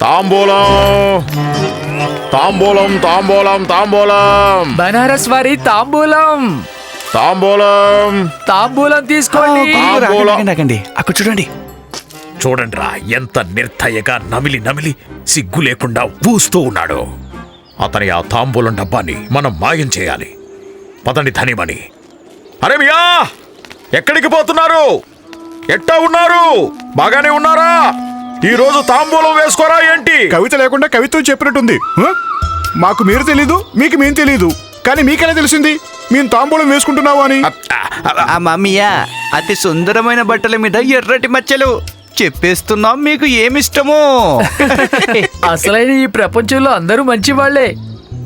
తాంబూలం. తాంబూలం తాంబూలం తాంబూలం. బనారస్ వారి తాంబూలం. తాంబూలం. తాంబూలం తీసుకోండి. తాంబూలం. అక్కడ చూడండి. చూడండి రా ఎంత నిర్దయగా నమిలి నమిలి సిగ్గు లేకుండా ఊస్తూ ఉన్నాడు. అతని ఆ తాంబూలం డబ్బాని మనం మాయం చేయాలి. పదండి ధనిమని. అరే మియా ఎక్కడికి పోతున్నారు? ఎట్టా ఉన్నారు? బాగానే ఉన్నారా? ఈ రోజు తాంబూలం వేసుకోరా ఏంటి? కవిత లేకుండా కవిత్వం చెప్పినట్టుంది. హ? మాకు మీరు తెలీదు మీకు మేము తెలీదు. కానీ మీకెలా తెలిసింది? మేము తాంబూలం వేసుకుంటున్నావు అని. ఆ మమ్మీయా అతి సుందరమైన బట్టల మీద ఎర్రటి మచ్చలు. చెప్పేస్తున్నాం మీకు ఏమిష్టమో? అసలైన ఈ ప్రపంచంలో అందరూ మంచి వాళ్ళే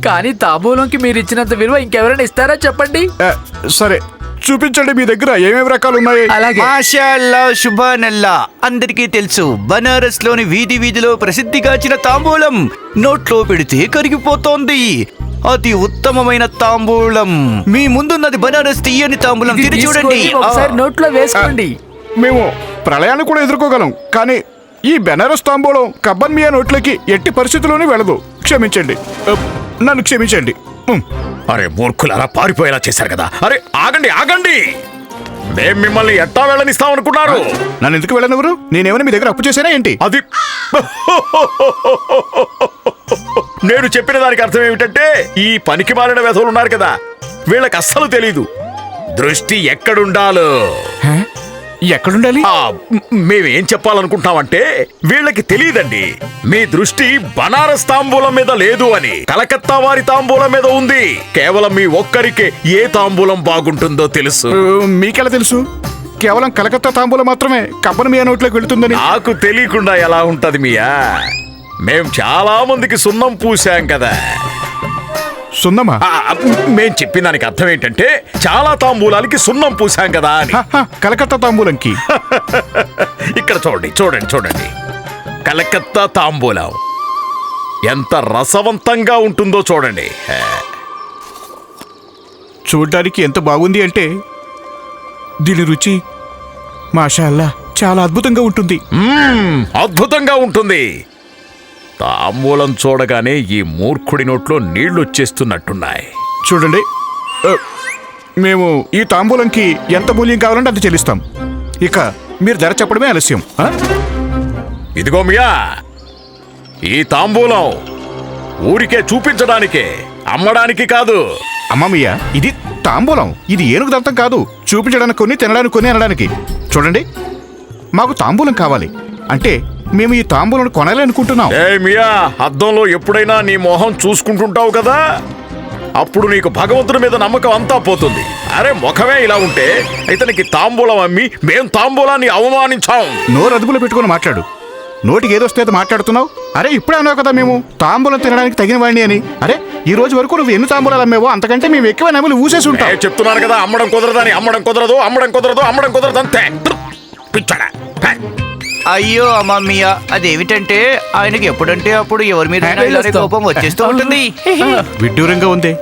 కానీ తాంబూలంకి మీరు ఇచ్చినంత విలువ ఇంకెవరైనా ఇస్తారా చెప్పండి? ఆ, సరే చూపించండి మీ దగ్గర ఏమేమి రకాలు ఉన్నాయి? అలాగే. మాషాల్లా శుభానల్లా. అందరికీ తెలుసు బనారస్లోని వీధి వీధిలో ప్రసిద్ధిగాచిన తాంబూలం నోట్లో పెడితే కరిగిపోతోంది. అతి ఉత్తమమైన తాంబూలం. మీ ముందున్నది బనారస్ తీయని తాంబూలం. తిరిగి చూడండి. ఒకసారి నోట్లో వేసుకోండి. మేము ప్రళయాన్ని కూడా ఎదుర్కోగలం కానీ ఈ బెనారస్ తాంబూలం కబ్బన్ మియా నోట్లకి ఎట్టి పరిస్థితుల్లోనే వెళ్ళదు. క్షమించండి. నన్ను క్షమించండి. అరే మూర్ఖులారా పారిపోయేలా చేశారు కదా. అరే ఆగండి ఆగండి! మేం మిమ్మల్ని ఎట్టా వెళ్ళనిస్తామనుకున్నారు? నన్ను ఎందుకు వెళ్ళనివ్వరు? నేనేమైనా మీ దగ్గర అప్పు చేశానా ఏంటి? అది నేను చెప్పిన దానికి అర్థం ఏమిటంటే ఈ పనికి మారిన వెధవులు ఉన్నారు కదా. వీళ్ళకి అస్సలు తెలీదు. దృష్టి ఎక్కడుండాలో. ఎక్కడుండాలి? మ్- మేమేం చెప్పాలనుకుంటున్నామంటే వీళ్ళకి తెలియదండి. మీ దృష్టి బనారస్ తాంబూలం మీద లేదు అని. కలకత్తా వారి తాంబూలం మీద ఉంది. కేవలం మీ ఒక్కరికే ఏ తాంబూలం బాగుంటుందో తెలుసు. మీకెలా తెలుసు? కేవలం కలకత్తా తాంబూలం మాత్రమే కబ్బన్ మియా నోట్లోకి వెళుతుందని. నాకు తెలియకుండా ఎలా ఉంటది మియా? మేం చాలా మందికి సున్నం పూసాం కదా. సున్నమా? మేం చెప్పిన దానికి అర్థం ఏంటంటే చాలా తాంబూలాలకి సున్నం పూసాం కదా అని. కలకత్తా తాంబూలంకి. ఇక్కడ చూడండి చూడండి చూడండి. కలకత్తా తాంబూలం ఎంత రసవంతంగా ఉంటుందో చూడండి. చూడ్డానికి ఎంత బాగుంది అంటే దీని రుచి మాషాల్లా చాలా అద్భుతంగా ఉంటుంది. అద్భుతంగా ఉంటుంది. తాంబూలం చూడగానే ఈ మూర్ఖుడి నోట్లో నీళ్ళు వచ్చేస్తున్నట్టున్నాయి. చూడండి. మేము ఈ తాంబూలంకి ఎంత మూల్యం కావాలంటే అంత చెల్లిస్తాం. ఇక మీరు ధర చెప్పడమే ఆలస్యం? ఇదిగో మియా ఈ తాంబూలం ఊరికే చూపించడానికే అమ్మడానికి కాదు. అమ్మమ్మయ్య ఇది తాంబూలం ఇది ఏనుగు దంతం కాదు చూపించడానికి కొన్ని తినడానికి కొన్ని అనడానికి. చూడండి మాకు తాంబూలం కావాలి. అంటే మేము ఈ తాంబూలం కొనాలనుకుంటున్నాం. ఏ మియా అద్దంలో ఎప్పుడైనా నీ మొహం చూసుకుంటుంటావు కదా? అప్పుడు నీకు భగవంతుడి మీద నమ్మకం అంతా పోతుంది. అరే ముఖమే ఇలా ఉంటే ఇతనికి తాంబూలం అమ్మి మేం తాంబూలాన్ని అవమానించాం. నోరు అదుపులో పెట్టుకొని మాట్లాడు. నోటికి ఏదొస్తే మాట్లాడుతున్నావు? అరే ఇప్పుడే అన్నావు కదా మేము తాంబూలం తినడానికి తగిన వాడిని అని. అరే ఈ రోజు వరకు నువ్వు ఎన్ని తాంబూలాలు అమ్మేవో అంతకంటే మేము ఎక్కువ నమ్మలు ఊసేసి ఉంటాం చెప్తున్నాను కదా అమ్మడం కుదరదని అమ్మడం కుదరదు అమ్మడం కుదరదు అమ్మడం కుదరదు అంతే. పిచ్చడా. అయ్యో అమ్మమ్మయ్య అదేమిటంటే ఆయనకి ఎప్పుడంటే అప్పుడు ఎవరి మీద కోపం వచ్చేస్తూ ఉంటుంది. విడ్డూరంగా ఉంది.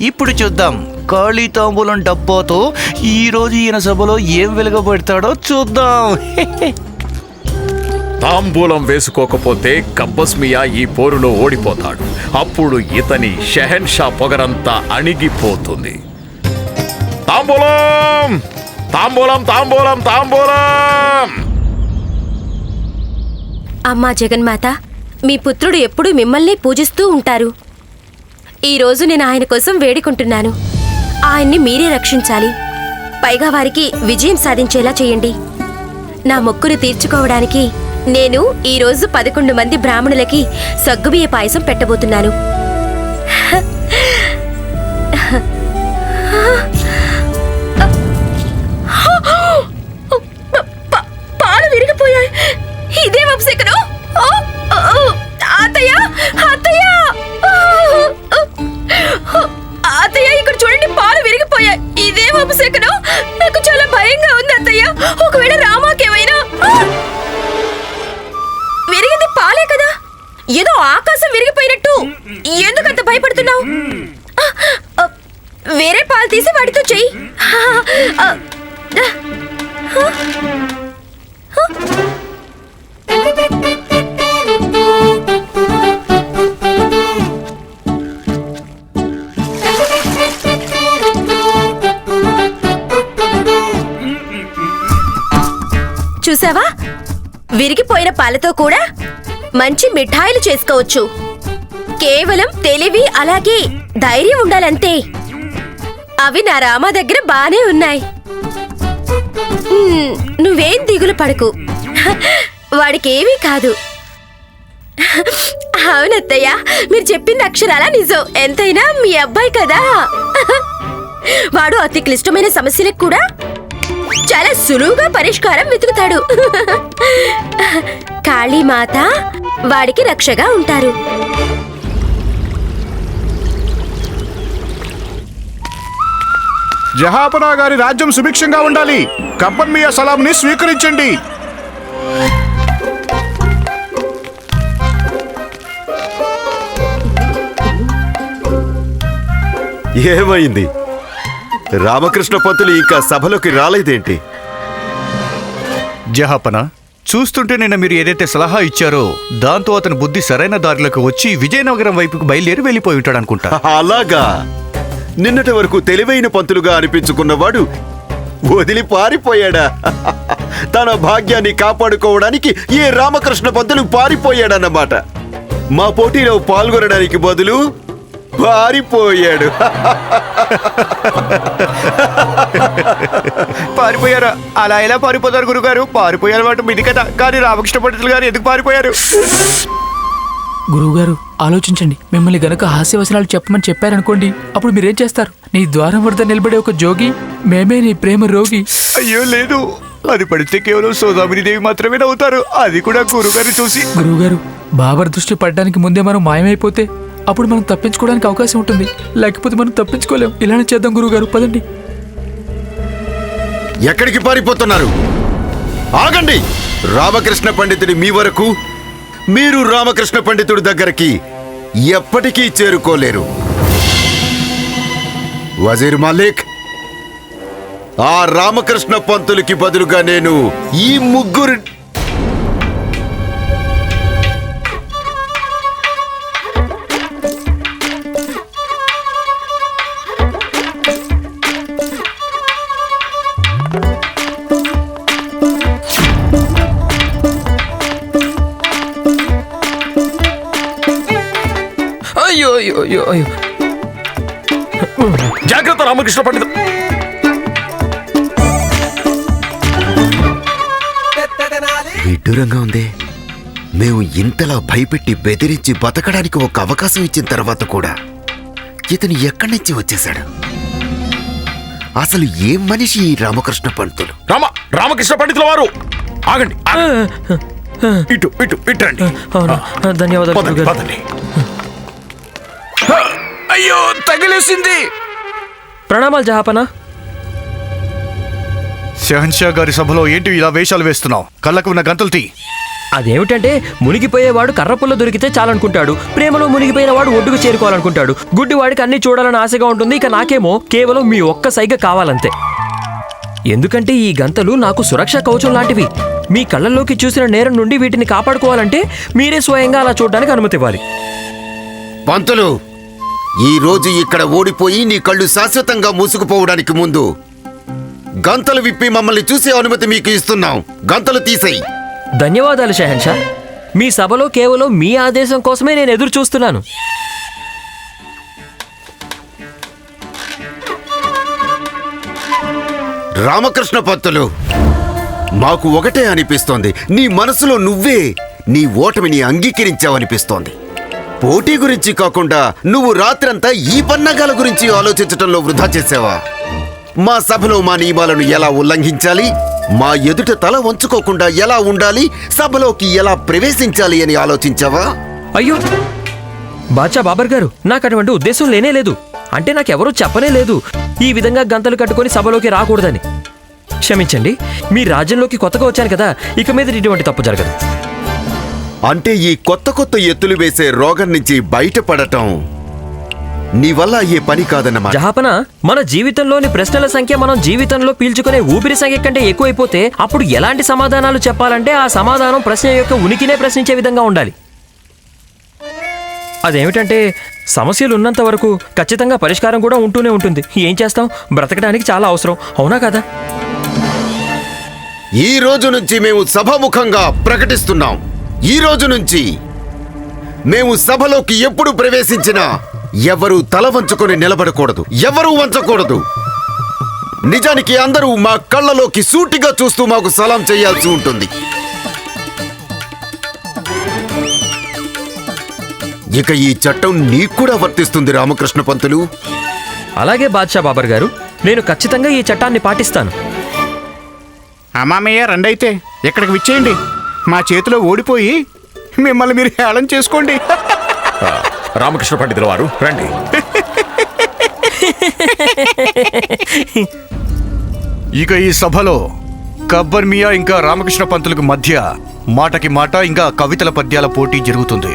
ఇప్పుడు చూద్దాం. ఖాళీ తాంబూలం డబ్బాతో ఈ రోజు ఈయన సభలో ఏం వెలుగబెడతాడో చూద్దాం. తాంబూలం వేసుకోకపోతే కబ్బస్మియా ఈ పోరులో ఓడిపోతాడు. అప్పుడు ఇతని షెహన్షా పొగరంతా అణిగిపోతుంది. తాంబూలం! తాంబూలం తాంబూలం తాంబూలం! అమ్మా జగన్మాత మీ పుత్రుడు ఎప్పుడూ మిమ్మల్ని పూజిస్తూ ఉంటారు. ఈరోజు నేను ఆయన కోసం వేడుకుంటున్నాను. ఆయన్ని మీరే రక్షించాలి. పైగా వారికి విజయం సాధించేలా చేయండి. నా మొక్కును తీర్చుకోవడానికి నేను ఈరోజు పదకొండు మంది బ్రాహ్మణులకి సగ్గుబియ్య పాయసం పెట్టబోతున్నాను. పాలు తీసి వాడితో చెయ్యి. చూసావా? విరిగిపోయిన పాలతో కూడా మంచి మిఠాయిలు చేసుకోవచ్చు. కేవలం తెలివి అలాగే ధైర్యం ఉండాలంతే. అవి నా రామ దగ్గర బానే ఉన్నాయి. నువ్వేం దిగులు పడకు. వాడికేమీ కాదు. అవునత్తయ్య మీరు చెప్పింది అక్షరాల నిజం? ఎంతైనా మీ అబ్బాయి కదా. వాడు అతి క్లిష్టమైన సమస్యలకు కూడా చాలా సులువుగా పరిష్కారం వెతుకుతాడు. కాళీమాత వాడికి రక్షగా ఉంటారు. జహాపనా గారి రాజ్యం సుభిక్షంగా ఉండాలి. కబ్బన్ మియా సలాంని స్వీకరించండి. ఏమైంది? రామకృష్ణ పంతులు ఇంకా సభలోకి రాలేదేంటి? జహాపన చూస్తుంటే నిన్న మీరు ఏదైతే సలహా ఇచ్చారో దాంతో అతని బుద్ధి సరైన దారిలోకి వచ్చి విజయనగరం వైపుకు బయలుదేరి వెళ్ళిపోయి ఉంటాడు అనుకుంటా అలాగా? నిన్నటి వరకు తెలివైన పంతులుగా అనిపించుకున్నవాడు వదిలి పారిపోయాడా? తన భాగ్యాన్ని కాపాడుకోవడానికి ఏ రామకృష్ణ పంతులు పారిపోయాడన్నమాట? మా పోటీలో పాల్గొనడానికి బదులు పారిపోయాడు. పారిపోయారా? అలా ఎలా పారిపోతారు గురుగారు? పారిపోయారు మాట మీది కదా. కానీ రామకృష్ణ పండితులు గారు ఎందుకు పారిపోయారు? గురువుగారు ఆలోచించండి. మిమ్మల్ని గనక హాస్యవసనాలు చెప్పమని చెప్పారనుకోండి అప్పుడు మీరేం చేస్తారు? నీ ద్వారం వద్ద నిలబడే ఒక జోగి మేమే నీ ప్రేమ రోగి. అయ్యో లేదు. అది పడితే కేవలం సోదామిని దేవి మాత్రమే నవ్వుతారు. అది కూడా గురుగారు చూసి. గురువుగారు బాబర్ దృష్టి పడడానికి ముందే మనం మాయమైపోతే అప్పుడు మనం తప్పించుకోవడానికి అవకాశం ఉంటుంది. లేకపోతే మనం తప్పించుకోలేం. ఇలానే చేద్దాం గురువుగారు పదండి. ఎక్కడికి పారిపోతున్నారు? ఆగండి. రామకృష్ణ పండితుడి మీ వరకు మీరు రామకృష్ణ పండితుడి దగ్గరికి ఎప్పటికీ చేరుకోలేరు. వజీర్ మాలిక్ ఆ రామకృష్ణ పంతులకి బదులుగా నేను ఈ ముగ్గురు రామకృష్ణ పండిత. విడ్డూరంగా ఉంది. మేము ఇంతలా భయపెట్టి బెదిరించి బతకడానికి ఒక అవకాశం ఇచ్చిన తర్వాత కూడా ఇతను ఎక్కడి నుంచి వచ్చేశాడు? అసలు ఏం మనిషి ఈ రామకృష్ణ పంతులు రామ రామకృష్ణ పండితుల వారు. ఆగండి. ఇటు ఇటు ఇటు రండి. ధన్యవాదాలు అయ్యో తగిలేసింది. ప్రణామాలు జహాపన? షహన్షా గారి సభలో ఏంటి ఇలా వేషాలు వేస్తున్నావు? కళ్ళకు ఉన్న గంతలు తీ. అదేమిటంటే మునిగిపోయేవాడు కర్రపుల్ల దొరికితే చాలనుకుంటాడు. ప్రేమలో మునిగిపోయిన వాడు ఒడ్డుకు చేరుకోవాలనుకుంటాడు. గుడ్డివాడికి అన్ని చూడాలని ఆశగా ఉంటుంది ఇక నాకేమో కేవలం మీ ఒక్క సైగ కావాలంతే. ఎందుకంటే ఈ గంతలు నాకు సురక్షా కవచం లాంటివి. మీ కళ్ళల్లోకి చూసిన నేరం నుండి వీటిని కాపాడుకోవాలంటే మీరే స్వయంగా అలా చూడడానికి అనుమతి ఇవ్వాలి పంతులు ఈ రోజు ఇక్కడ ఓడిపోయి నీ కళ్ళు శాశ్వతంగా మూసుకుపోవడానికి ముందు గంతలు విప్పి మమ్మల్ని చూసే అనుమతి మీకు ఇస్తున్నాం. గంతలు తీసేయి. ధన్యవాదాలు షహన్షా. మీ సభలో కేవలం మీ ఆదేశం కోసమే నేను ఎదురు చూస్తున్నాను. రామకృష్ణ పంతులు మాకు ఒకటే అనిపిస్తోంది. నీ మనసులో నువ్వే నీ ఓటమిని అంగీకరించావనిపిస్తోంది. పోటీ గురించి కాకుండా నువ్వు రాత్రంతా ఈ పన్నగాల గురించి ఆలోచించటంలో వృధా చేసావా? మా సభలో మా నియమాలను ఎలా ఉల్లంఘించాలి? మా ఎదుట తల వంచుకోకుండా ఎలా ఉండాలి? సభలోకి ఎలా ప్రవేశించాలి అని ఆలోచించావా? అయ్యో! బాచా బాబర్ గారు నాకు అటువంటి ఉద్దేశం లేనే లేదు. అంటే నాకెవరూ చెప్పనే లేదు. ఈ విధంగా గంతలు కట్టుకొని సభలోకి రాకూడదని. క్షమించండి మీ రాజ్యంలోకి కొత్తగా వచ్చాను కదా ఇక మీద ఇటువంటి తప్పు జరగదు. అంటే ఈ కొత్త కొత్త ఎత్తులు వేసే రోగం నుంచి బయటపడటం. నీ వల్ల అయ్యే పని కాదన్నమాట. జహాపన మన జీవితంలోని ప్రశ్నల సంఖ్య మనం జీవితంలో పీల్చుకునే ఊపిరి సంఖ్య కంటే ఎక్కువైపోతే అప్పుడు ఎలాంటి సమాధానాలు చెప్పాలంటే ఆ సమాధానం ప్రశ్న యొక్క ఉనికినే ప్రశ్నించే విధంగా ఉండాలి. అదేమిటంటే సమస్యలు ఉన్నంత వరకు ఖచ్చితంగా పరిష్కారం కూడా ఉంటూనే ఉంటుంది. ఏం చేస్తాం? బ్రతకడానికి చాలా అవసరం. అవునా కదా? ఈ రోజు నుంచి మేము సభాముఖంగా ప్రకటిస్తున్నాం. ఈ రోజు నుంచి మేము సభలోకి ఎప్పుడు ప్రవేశించినా ఎవరు తల వంచుకొని నిలబడకూడదు. ఎవరు వంచకూడదు. నిజానికి అందరూ మా కళ్ళలోకి సూటిగా చూస్తూ మాకు సలాం చేయాల్సి ఉంటుంది. ఇక ఈ చట్టం నీకు కూడా వర్తిస్తుంది రామకృష్ణ పంతులు. అలాగే బాద్షా బాబర్ గారు నేను ఖచ్చితంగా ఈ చట్టాన్ని పాటిస్తాను. అమ్మామయ్య రండైతే ఇక్కడికి విచ్చేయండి. మా చేతిలో ఓడిపోయి మిమ్మల్ని మీరు హేళన చేసుకోండి. రామకృష్ణ పండితుల వారు రండి. ఇక ఈ సభలో కబ్బర్ మియా ఇంకా రామకృష్ణ పంతులకు మధ్య మాటకి మాట ఇంకా కవితల పద్యాల పోటీ జరుగుతుంది.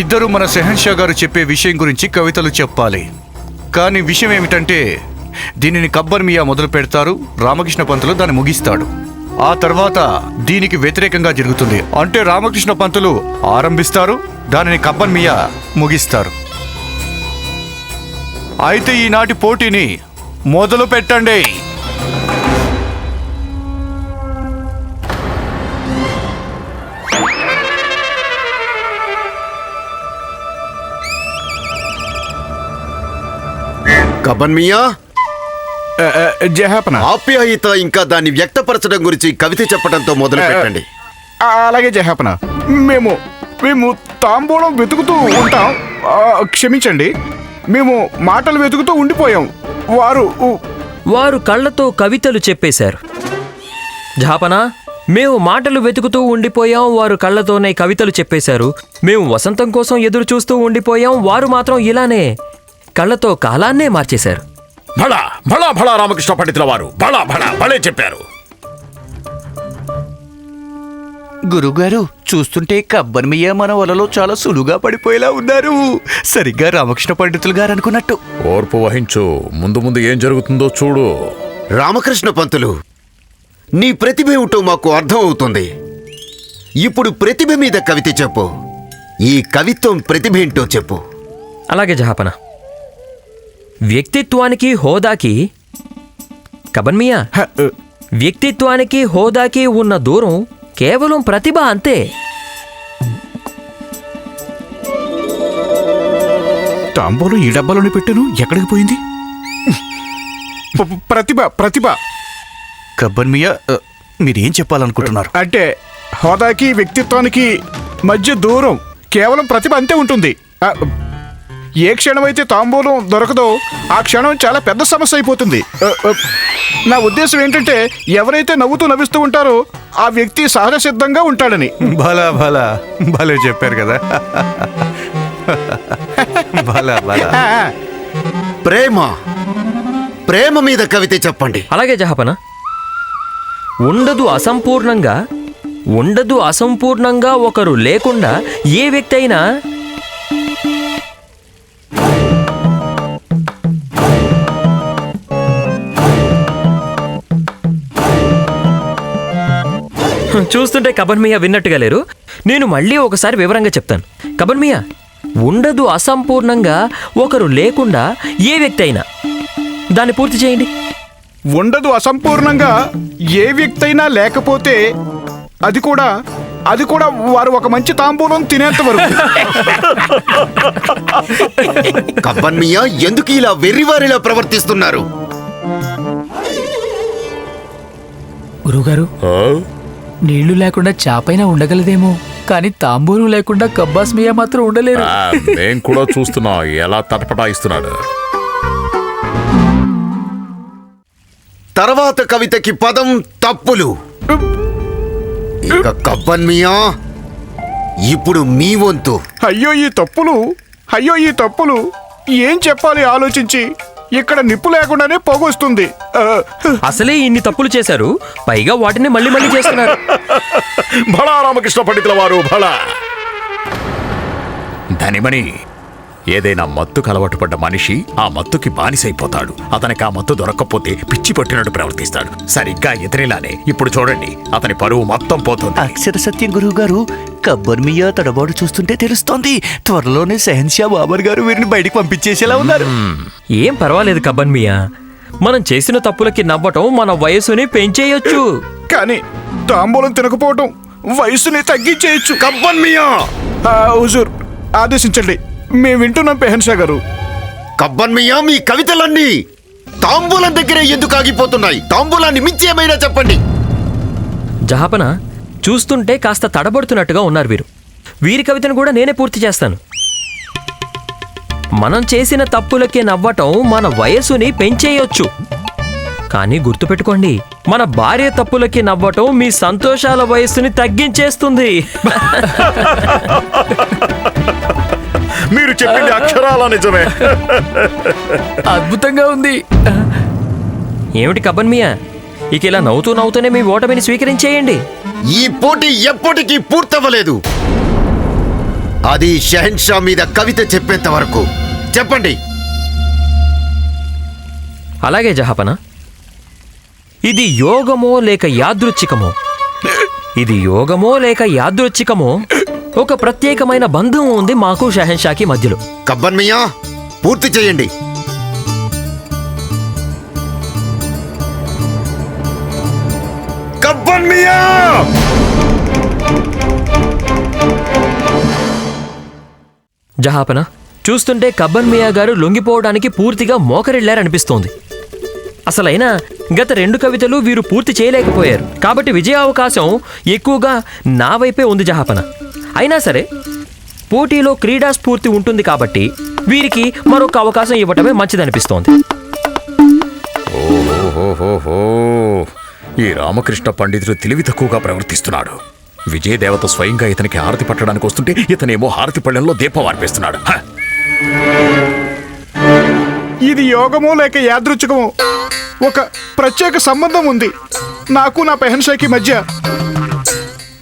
ఇద్దరు మన సెహన్షా గారు చెప్పే విషయం గురించి కవితలు చెప్పాలి. కానీ విషయం ఏమిటంటే దీనిని కబ్బర్ మియా మొదలు పెడతారు రామకృష్ణ పంతులు దాన్ని ముగిస్తాడు. ఆ తర్వాత దీనికి వ్యతిరేకంగా జరుగుతుంది. అంటే రామకృష్ణ పంతులు ఆరంభిస్తారు దానిని కబ్బన్ మియా ముగిస్తారు. అయితే ఈనాటి పోటీని మొదలు పెట్టండి. కబన్ మియా జహాపన ఆప్యాయత ఇంకా దాన్ని వ్యక్తపరచడం గురించి కవిత చెప్పడంతో మొదలు పెట్టండి అలాగే జహాపన మేము మేము తాంబూలం వెతుకుతూ ఉంటాం. ఆ, క్షమించండి. మేము మాటలు వెతుకుతూ ఉండిపోయాం. వారు వారు కళ్ళతో కవితలు చెప్పేశారు. జాపనా మేము మాటలు వెతుకుతూ ఉండిపోయాం. వారు కళ్ళతోనే కవితలు చెప్పేశారు. మేము వసంతం కోసం ఎదురు చూస్తూ ఉండిపోయాం. వారు మాత్రం ఇలానే కళ్ళతో కాలాన్నే మార్చేశారు. భళా భళా భళా రామకృష్ణ పండితుల వారు. భళా భళా భలే చెప్పారు. గురుగారు చూస్తుంటే కబ్బర్మియ్య మన వలలో చాలా సులువుగా పడిపోయేలా ఉన్నారు. సరిగ్గా రామకృష్ణ పండితులు గారు అనుకున్నట్టు. ఓర్పు వహించు. ముందు ముందు ఏం జరుగుతుందో చూడు. రామకృష్ణ పంతులు నీ ప్రతిభ ఏమిటో మాకు అర్థం అవుతుంది ఇప్పుడు ప్రతిభ మీద కవిత చెప్పు. ఈ కవిత్వం ప్రతిభ ఏంటో చెప్పు. అలాగే జహాపన. వ్యక్తిత్వానికి హోదాకి కబన్మియా వ్యక్తిత్వానికి హోదాకి ఉన్న దూరం కేవలం ప్రతిభ అంతే. తాంబూలం ఈ డబ్బాలోనే పెట్టాను. ఎక్కడికి పోయింది? ప్రతిభ ప్రతిభ. కబ్బర్మియ్య ఆ, మీరేం చెప్పాలనుకుంటున్నారు? అంటే హోదాకి వ్యక్తిత్వానికి మధ్య దూరం కేవలం ప్రతిభ అంతే ఉంటుంది. ఏ క్షణమైతే తాంబూలం దొరకదో ఆ క్షణం చాలా పెద్ద సమస్య అయిపోతుంది. నా ఉద్దేశం ఏంటంటే ఎవరైతే నవ్వుతూ నవ్విస్తూ ఉంటారో ఆ వ్యక్తి సహజ సిద్ధంగా ఉంటాడని. భలా భలా. భలే చెప్పారు కదా. భలా భలా. ప్రేమ. ప్రేమ మీద కవిత చెప్పండి. అలాగే జహాపన. ఉండదు అసంపూర్ణంగా ఉండదు అసంపూర్ణంగా ఒకరు లేకుండా ఏ వ్యక్తి అయినా చూస్తుంటే కబన్మియా విన్నట్టుగా లేరు. నేను మళ్ళీ ఒకసారి వివరంగా చెప్తాను. కబన్మియా ఉండదు అసంపూర్ణంగా ఒకరు లేకుండా ఏ వ్యక్తి అయినా. దాన్ని పూర్తి చేయండి. ఉండదు అసంపూర్ణంగా ఏ వ్యక్తి అయినా లేకపోతే అది కూడా అది కూడా వారు ఒక మంచి తాంబూలం తినేంత వరకు. కబ్బన్మియా ఎందుకు ఇలా వెర్రివారిలా ప్రవర్తిస్తున్నారు? గురువుగారు ఆ? నీళ్ళు లేకుండా చాపైనా ఉండగలదేమో కానీ తాంబూలం లేకుండా కబ్బాస్ మియా మాత్రం ఉండలేరు. మేం కూడా చూస్తున్నాం ఎలా తటపటాయిస్తున్నాడు. తర్వాత కవితకి పదం తప్పులు. ఇక కబ్బన్మియా ఇప్పుడు మీ వంతు. అయ్యో ఈ తప్పులు అయ్యో ఈ తప్పులు ఏం చెప్పాలి ఆలోచించి? ఇక్కడ నిప్పు లేకుండానే పొగొస్తుంది. అసలే ఇన్ని తప్పులు చేశారు. పైగా వాటిని మళ్ళీ మళ్ళీ చేస్తున్నారు. భళా రామకృష్ణ పండితుల వారు భళా ధనిమణి ఏదైనా మత్తుకు అలవాటు పడ్డ మనిషి ఆ మత్తుకి బానిసైపోతాడు. అతనికి ఆ మత్తు దొరక్కపోతే పిచ్చి పట్టినట్టు ప్రవర్తిస్తాడు. సరిగ్గా ఎదురిలానే ఇప్పుడు చూడండి అతని పరువు మొత్తం పోతుంది. అక్షర సత్యం గురువు గారు కబ్బర్ మియా తడబాటు చూస్తుంటే తెలుస్తోంది. త్వరలోనే సెహన్షా బాబర్ గారు వీరిని బయటికి పంపించేసేలా ఉన్నారు. ఏం పర్వాలేదు కబ్బన్ మియా. మనం చేసిన తప్పులకి నవ్వటం మన వయసుని పెంచేయొచ్చు. కానీ తాంబూలం తినకపోవటం వయసుని తగ్గించేయచ్చు కబ్బన్ మియా. హుజూర్ ఆదేశించండి. మేము వింటున్నాం పెహన్షా గారు కబ్బన్ మియా మీ కవితలన్నీ తాంబూలం దగ్గరే ఎందుకు ఆగిపోతున్నాయి? తాంబూలాన్ని మించి ఏమైనా చెప్పండి. జహాపన చూస్తుంటే కాస్త తడబడుతున్నట్టుగా ఉన్నారు వీరు. వీరి కవితను కూడా నేనే పూర్తి చేస్తాను. మనం చేసిన తప్పులకి నవ్వటం మన వయసుని పెంచేయొచ్చు. కానీ గుర్తుపెట్టుకోండి మన భార్య తప్పులకి నవ్వటం మీ సంతోషాల వయస్సుని తగ్గించేస్తుంది. మీరు చెప్పింది అక్షరాల నిజమే. అద్భుతంగా ఉంది. ఏమిటి కబ్బన్ మియా? ఇక ఇలా నవ్వుతూ నవ్వుతూనే మీ ఓటమిని స్వీకరించేయండి. ఈ పోటీ ఎప్పటికీ పూర్తవ్వలేదు. అది షహన్షా మీద కవిత చెప్పేంత వరకు. చెప్పండి. అలాగే జహాపన. ఇది యోగమో లేక యాదృచ్ఛికమో? ఇది యోగమో లేక యాదృచ్ఛికమో? ఒక ప్రత్యేకమైన బంధం ఉంది మాకు షహన్షాకి మధ్యలో. కబ్బన్ మియా పూర్తి చేయండి. కబ్బన్ మియా! జహాపన చూస్తుంటే కబ్బన్ మియా గారు లొంగిపోవడానికి పూర్తిగా మోకరిల్లారనిపిస్తోంది. అసలైనా గత రెండు కవితలు వీరు పూర్తి చేయలేకపోయారు. కాబట్టి విజయ అవకాశం ఎక్కువగా నా వైపే ఉంది జహాపన. అయినా సరే పోటీలో క్రీడా స్ఫూర్తి ఉంటుంది కాబట్టి వీరికి మరొక అవకాశం ఇవ్వటమే మంచిదనిపిస్తోంది. ఓహోహోహో. ఈ రామకృష్ణ పండితుడు తెలివి తక్కువగా ప్రవర్తిస్తున్నాడు. విజయదేవత స్వయంగా ఇతనికి హారతి పట్టడానికి వస్తుంటే ఇతనేమో హారతి పళ్ళెంలో దీపం అర్పిస్తున్నాడు! ఇది యోగమో లేక యాదృచ్ఛికమో? ఒక ప్రత్యేక సంబంధం ఉంది. నాకు నా పెహన్షాకి మధ్య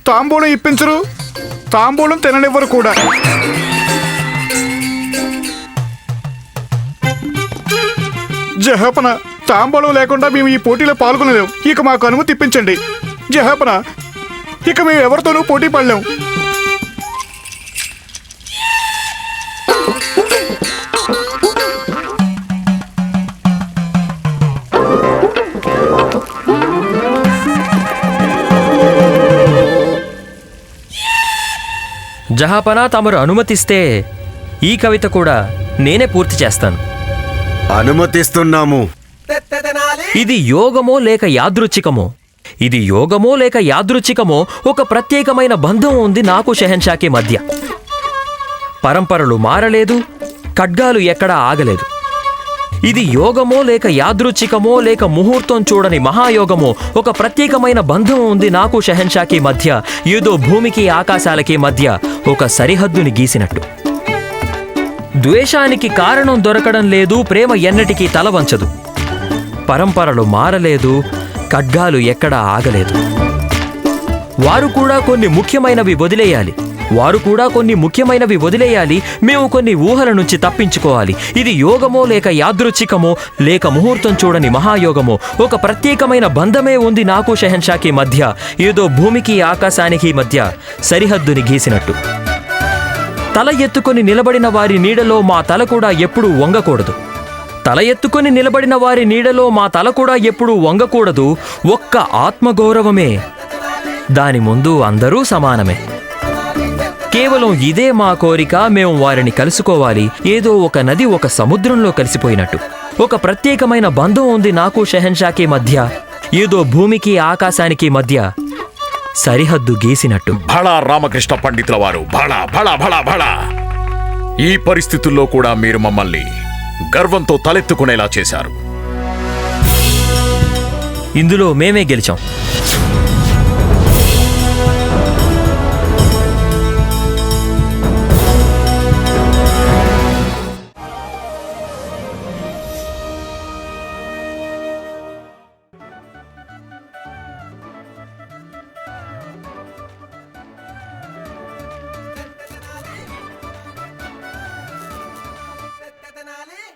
తాంబూలం ఇప్పించరు. తాంబూలం తిననివ్వరు కూడా. జహపన తాంబూలం లేకుండా మేము ఈ పోటీలో పాల్గొనలేము ఇక మాకు అనుమతి ఇప్పించండి. జహపన ఇక మేము ఎవరితోనూ పోటీ పడలేము జహాపన తమరు అనుమతిస్తే ఈ కవిత కూడా నేనే పూర్తి చేస్తాను. అనుమతిస్తున్నాము. ఇది యోగమో లేక యాదృచ్ఛికమో? ఇది యోగమో లేక యాదృచ్ఛికమో? ఒక ప్రత్యేకమైన బంధం ఉంది నాకు షెహన్షాకి మధ్య. పరంపరలు మారలేదు ఖడ్గాలు ఎక్కడా ఆగలేదు. ఇది యోగమో లేక యాదృచ్ఛికమో లేక ముహూర్తం చూడని మహాయోగమో. ఒక ప్రత్యేకమైన బంధం ఉంది నాకు షహెన్షాకి మధ్య. ఏదో భూమికి ఆకాశాలకి మధ్య. ఒక సరిహద్దుని గీసినట్టు. ద్వేషానికి కారణం దొరకడం లేదు ప్రేమ ఎన్నటికీ తల వంచదు. పరంపరలు మారలేదు ఖడ్గాలు ఎక్కడా ఆగలేదు. వారు కూడా కొన్ని ముఖ్యమైనవి వదిలేయాలి. వారు కూడా కొన్ని ముఖ్యమైనవి వదిలేయాలి. మేము కొన్ని ఊహల నుంచి తప్పించుకోవాలి. ఇది యోగమో లేక యాదృచ్ఛికమో లేక ముహూర్తం చూడని మహాయోగమో. ఒక ప్రత్యేకమైన బంధమే ఉంది నాకు షెహన్షాకి మధ్య. ఏదో భూమికి ఆకాశానికి మధ్య సరిహద్దుని గీసినట్టు. తల ఎత్తుకొని నిలబడిన వారి నీడలో మా తల కూడా ఎప్పుడూ వంగకూడదు. తల ఎత్తుకొని నిలబడిన వారి నీడలో మా తల కూడా ఎప్పుడూ వంగకూడదు. ఒక్క ఆత్మగౌరవమే. దాని ముందు అందరూ సమానమే. కేవలం ఇదే మా కోరిక మేము వారిని కలుసుకోవాలి. ఏదో ఒక నది ఒక సముద్రంలో కలిసిపోయినట్టు. ఒక ప్రత్యేకమైన బంధం ఉంది నాకు షెహన్షాకి మధ్య. ఏదో భూమికి ఆకాశానికి మధ్య సరిహద్దు గీసినట్టు. భళా రామకృష్ణ పండితుల వారు భళా భళా భళా భళా. ఈ పరిస్థితుల్లో కూడా మీరు మమ్మల్ని గర్వంతో తలెత్తుకునేలా చేశారు. ఇందులో మేమే గెలిచాం.